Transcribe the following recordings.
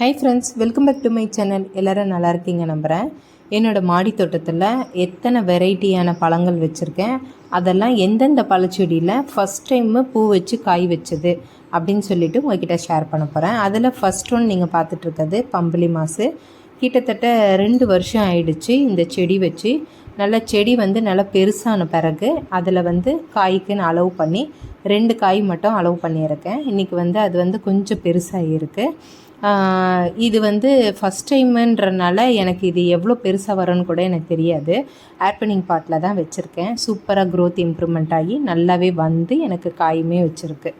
Hi friends welcome back to my channel எல்லோரும் நல்லா இருக்கீங்க நம்புகிறேன் என்னோடய மாடி தோட்டத்தில் எத்தனை வெரைட்டியான பழங்கள் வச்சுருக்கேன். அதெல்லாம் எந்தெந்த பழச்செடியில் ஃபஸ்ட் டைமு பூ வச்சு காய் வச்சது அப்படின்னு சொல்லிவிட்டு உங்ககிட்ட ஷேர் பண்ண போகிறேன் அதில் ஃபஸ்ட் ஒன் நீங்கள் பார்த்துட்ருக்கிறது பம்பளி மாசு. கிட்டத்தட்ட ரெண்டு வருஷம் ஆயிடுச்சு இந்த செடி வச்சு. நல்ல செடி வந்து நல்லா பெருசான பிறகு அதில் வந்து காய்க்குன்னு அளவு பண்ணி ரெண்டு காய் மட்டும் அளவு பண்ணியிருக்கேன். இன்றைக்கி வந்து அது வந்து கொஞ்சம் பெருசாக இருக்குது இது வந்து ஃபஸ்ட் டைமுன்றனால எனக்கு இது எவ்வளோ பெருசாக வரும்னு கூட எனக்கு தெரியாது. ஏர்பனிங் பாட்டில் தான் வச்சுருக்கேன். சூப்பராக க்ரோத் இம்ப்ரூவ்மெண்ட் ஆகி நல்லாவே வந்து எனக்கு காயுமே வச்சுருக்கு.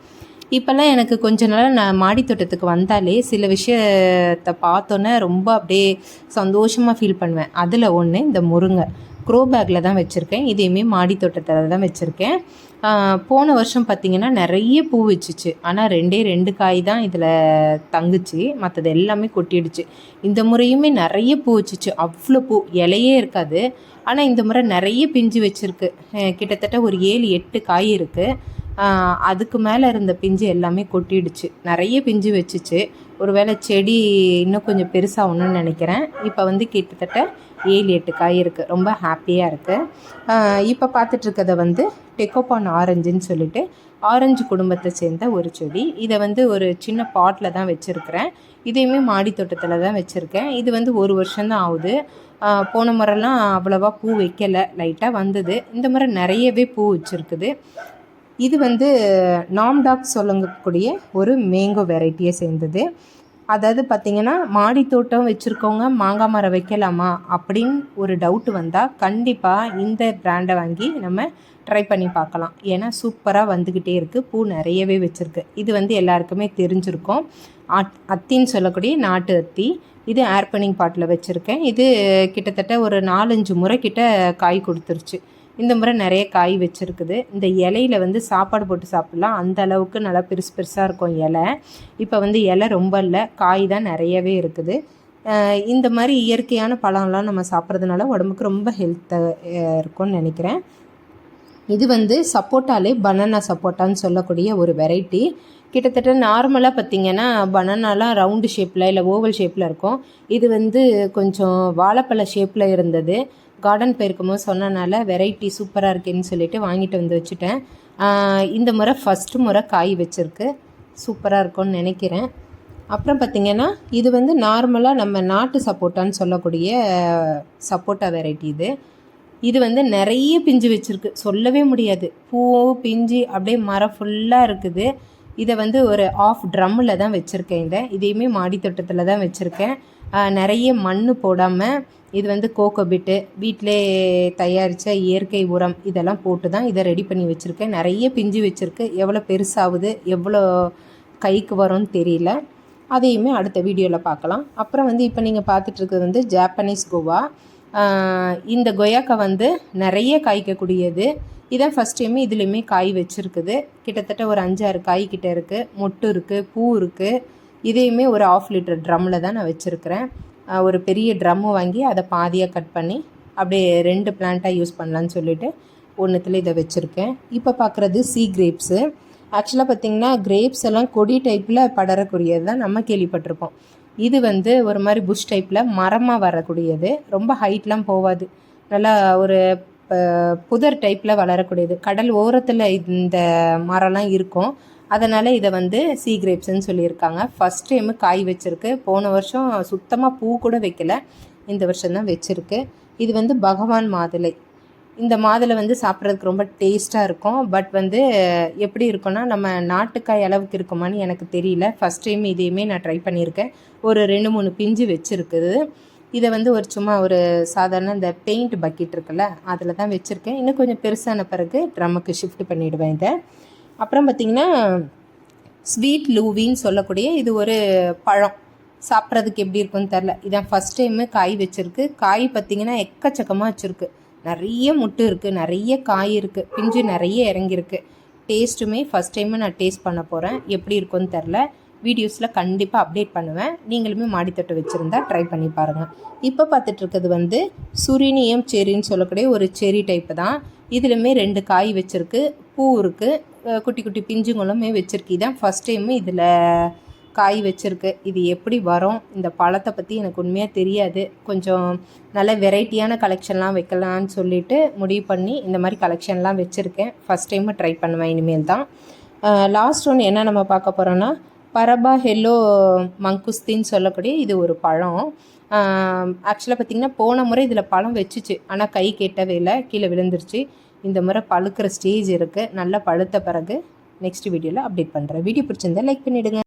இப்போல்லாம் எனக்கு கொஞ்ச நாள் நான் மாடித்தோட்டத்துக்கு வந்தாலே சில விஷயத்தை பார்த்தோன்னே ரொம்ப அப்படியே சந்தோஷமாக ஃபீல் பண்ணுவேன். அதில் ஒன்று இந்த முருங்கை. க்ரோ பேக்கில் தான் வச்சுருக்கேன். இதையுமே மாடி தோட்டத்தில் தான் வச்சுருக்கேன். போன வருஷம் பார்த்திங்கன்னா நிறைய பூ வச்சுச்சு. ஆனால் ரெண்டே ரெண்டு காய் தான் இதில் தங்குச்சு. மற்றது எல்லாமே கொட்டிடுச்சு. இந்த முறையுமே நிறைய பூ வச்சுச்சு. அவ்வளோ பூ இலையே இருக்காது. ஆனால் இந்த முறை நிறைய பிஞ்சு வச்சுருக்கு. கிட்டத்தட்ட ஒரு ஏழு எட்டு காய் இருக்குது அதுக்கு மேலே இருந்த பிஞ்சு எல்லாமே கொட்டிடுச்சு. நிறைய பிஞ்சு வச்சுச்சு. ஒரு வேளை செடி இன்னும் கொஞ்சம் பெருசாகணும்னு நினைக்கிறேன். இப்போ வந்து கிட்டத்தட்ட ஏழு எட்டு காய் இருக்குது ரொம்ப ஹாப்பியாக இருக்குது இப்போ பார்த்துட்ருக்கதை வந்து டெக்கோபான் ஆரஞ்சுன்னு சொல்லிட்டு ஆரஞ்சு குடும்பத்தை சேர்ந்த ஒரு செடி. இதை வந்து ஒரு சின்ன பாட்டில் தான் வச்சுருக்கிறேன். இதையுமே மாடி தோட்டத்தில் தான் வச்சுருக்கேன். இது வந்து ஒரு வருஷம்தான் ஆகுது. போன முறைலாம் அவ்வளோவா பூ வைக்கலை. லைட்டாக வந்தது. இந்த முறை நிறையவே பூ வச்சுருக்குது. இது வந்து நாம்டாக் சொல்லக்கூடிய ஒரு மேங்கோ வெரைட்டியை சேர்ந்தது. அதாவது பார்த்திங்கன்னா மாடி தோட்டம் வச்சுருக்கவங்க மாங்காய் மரம் வைக்கலாமா அப்படின்னு ஒரு டவுட்டு வந்தால் கண்டிப்பாக இந்த பிராண்டை வாங்கி நம்ம ட்ரை பண்ணி பார்க்கலாம். ஏன்னா சூப்பராக வந்துக்கிட்டே இருக்குது பூ நிறையவே வச்சுருக்கு. இது வந்து எல்லாருக்குமே தெரிஞ்சிருக்கும். அத் அத்தின்னு சொல்லக்கூடிய நாட்டு அத்தி. இது ஏர்பனிங் பாட்டில் வச்சுருக்கேன். இது கிட்டத்தட்ட ஒரு நாலஞ்சு முறை கிட்ட காய் கொடுத்துருச்சு. இந்த முறை நிறைய காய் வச்சுருக்குது. இந்த இலையில வந்து சாப்பாடு போட்டு சாப்பிட்லாம். அந்த அளவுக்கு நல்லா பெருசு பெருசாக இருக்கும் இலை. இப்போ வந்து இலை ரொம்ப இல்லை. காய் தான் நிறையவே இருக்குது. இந்த மாதிரி இயற்கையான பழம்லாம் நம்ம சாப்பிட்றதுனால உடம்புக்கு ரொம்ப ஹெல்த்தாக இருக்கும்னு நினைக்கிறேன். இது வந்து சப்போட்டாலே பனானா சப்போட்டான்னு சொல்லக்கூடிய ஒரு வெரைட்டி கிட்டத்தட்ட நார்மலாக பார்த்திங்கன்னா பனானாலாம் ரவுண்டு ஷேப்பில் இல்லை ஓவல் ஷேப்பில் இருக்கும். இது வந்து கொஞ்சம் வாழைப்பழ ஷேப்பில் இருந்தது. கார்டன் போயிருக்கும்போது சொன்னனால வெரைட்டி சூப்பராக இருக்குன்னு சொல்லிட்டு வாங்கிட்டு வந்து வச்சுட்டேன். இந்த முறை ஃபஸ்ட்டு முறை காய் வச்சுருக்கு. சூப்பராக இருக்கும்னு நினைக்கிறேன். அப்புறம் பார்த்திங்கன்னா இது வந்து நார்மலாக நம்ம நாட்டு சப்போட்டான்னு சொல்லக்கூடிய சப்போட்டா வெரைட்டி இது. இது வந்து நிறைய பிஞ்சு வச்சுருக்கு. சொல்லவே முடியாது. பூ பிஞ்சு அப்படியே மரம் ஃபுல்லாக இருக்குது. இதை வந்து ஒரு ஆஃப் ட்ரம்மில் தான் வச்சுருக்கேன் இதை. இதையுமே மாடி தோட்டத்தில் தான் வச்சுருக்கேன். நிறைய மண் போடாமல் இது வந்து கோகோபிட்டு வீட்டிலே தயாரித்த இயற்கை உரம் இதெல்லாம் போட்டு தான் இதை ரெடி பண்ணி வச்சுருக்கேன். நிறைய பிஞ்சு வச்சுருக்கு. எவ்வளோ பெருசாகுது எவ்வளோ கைக்கு வரும்னு தெரியல. அதையுமே அடுத்த வீடியோவில் பார்க்கலாம். அப்புறம் வந்து இப்போ நீங்கள் பார்த்துட்ருக்கிறது வந்து ஜாப்பனீஸ் கோவா. இந்த கொயாக்கா வந்து நிறைய காய்க்கக்கூடியது. இதான் ஃபஸ்ட் டைம் இதுலேயுமே காய் வச்சுருக்குது. கிட்டத்தட்ட ஒரு அஞ்சாறு காய் கிட்டே இருக்குது மொட்டு இருக்குது பூ இருக்குது இதையுமே ஒரு ஆஃப் லிட்டர் ட்ரம்மில் தான் நான் வச்சுருக்கிறேன். ஒரு பெரிய ட்ரம்மு வாங்கி அதை பாதியாக கட் பண்ணி அப்படியே ரெண்டு பிளான்ட்டாக யூஸ் பண்ணலான்னு சொல்லிவிட்டு ஒன்றுத்தில் இதை வச்சுருக்கேன். இப்போ பார்க்குறது சி கிரேப்ஸு ஆக்சுவலாக பார்த்திங்கன்னா கிரேப்ஸ் எல்லாம் கொடி டைப்பில் படரக்கூடியது தான் நம்ம கேள்விப்பட்டிருப்போம். இது வந்து ஒரு மாதிரி புஷ் டைப்பில் மரமாக வரக்கூடியது. ரொம்ப ஹைட்லாம் போகாது நல்லா ஒரு புதர் டைப்பில் வளரக்கூடியது. கடல் ஓரத்தில் இந்த மரம்லாம் இருக்கும். அதனால் இதை வந்து சீ கிரேப்ஸ்ன்னு சொல்லியிருக்காங்க. ஃபஸ்ட் டைமு காய் வச்சுருக்கு. போன வருஷம் சுத்தமாக பூ கூட வைக்கல. இந்த வருஷம் தான் வச்சுருக்கு. இது வந்து பகவான் மாதுளை. இந்த மாதுளை வந்து சாப்பிட்றதுக்கு ரொம்ப டேஸ்ட்டாக இருக்கும். பட் வந்து எப்படி இருக்கும்னா நம்ம நாட்டுக்காய் அளவுக்கு இருக்குமான்னு எனக்கு தெரியல. ஃபஸ்ட் டைம் இதையுமே நான் ட்ரை பண்ணியிருக்கேன். ஒரு ரெண்டு மூணு பிஞ்சு வச்சுருக்குது. இதை வந்து ஒரு சும்மா ஒரு சாதாரண இந்த பெயிண்ட் பக்கெட் இருக்குல்ல அதில் தான் வச்சுருக்கேன். இன்னும் கொஞ்சம் பெருசான பிறகு ட்ரம்முக்கு ஷிஃப்ட் பண்ணிவிடுவேன் இதை. அப்புறம் பார்த்திங்கன்னா ஸ்வீட் லூவின்னு சொல்லக்கூடிய இது ஒரு பழம். சாப்பிட்றதுக்கு எப்படி இருக்குன்னு தெரில இதான் ஃபஸ்ட் டைமு காய் வச்சுருக்கு. காய் பார்த்திங்கன்னா எக்கச்சக்கமாக வச்சுருக்கு. நிறைய முட்டு இருக்குது நிறைய காய் இருக்குது பிஞ்சு நிறைய இறங்கியிருக்கு. டேஸ்ட்டுமே ஃபஸ்ட் டைமு நான் டேஸ்ட் பண்ண போகிறேன் எப்படி இருக்குன்னு தெரில வீடியோஸில் கண்டிப்பாக அப்டேட் பண்ணுவேன். நீங்களுமே மாடித்தொட்டு வச்சுருந்தா ட்ரை பண்ணி பாருங்கள் இப்போ பார்த்துட்ருக்கிறது வந்து சுரினியம் செரின்னு சொல்லக்கூடிய ஒரு செரி டைப்பு தான். இதுலையுமே ரெண்டு காய் வச்சுருக்கு. பூ இருக்குது குட்டி குட்டி பிஞ்சுங்களுமே வச்சுருக்கு. இதான் ஃபஸ்ட் டைமு இதில் காய் வச்சுருக்கு. இது எப்படி வரும்? இந்த பழத்தை பற்றி எனக்கு உண்மையாக தெரியாது. கொஞ்சம் நல்ல வெரைட்டியான கலெக்ஷன்லாம் வைக்கலான்னு சொல்லிட்டு முடிவு பண்ணி இந்த மாதிரி கலெக்ஷன்லாம் வச்சுருக்கேன். ஃபஸ்ட் டைமு ட்ரை பண்ணுவேன். இனிமேல் தான். லாஸ்ட் ஒன்று என்ன நம்ம பார்க்க போகிறோன்னா பரபா ஹெல்லோ மங்குஸ்தின்னு சொல்லக்கூடிய இது ஒரு பழம். ஆக்சுவலாக பார்த்திங்கன்னா போன முறை இதில் பழம் வச்சுச்சு. ஆனால் கை கெட்டவே இல்லை. கீழே விழுந்துருச்சு. இந்த முறை பழுக்கிற ஸ்டேஜ் இருக்குது நல்லா பழுத்த பிறகு நெக்ஸ்ட் வீடியோவில் அப்டேட் பண்ணுறேன் வீடியோ பிடிச்சிருந்தா லைக் பண்ணிவிடுங்க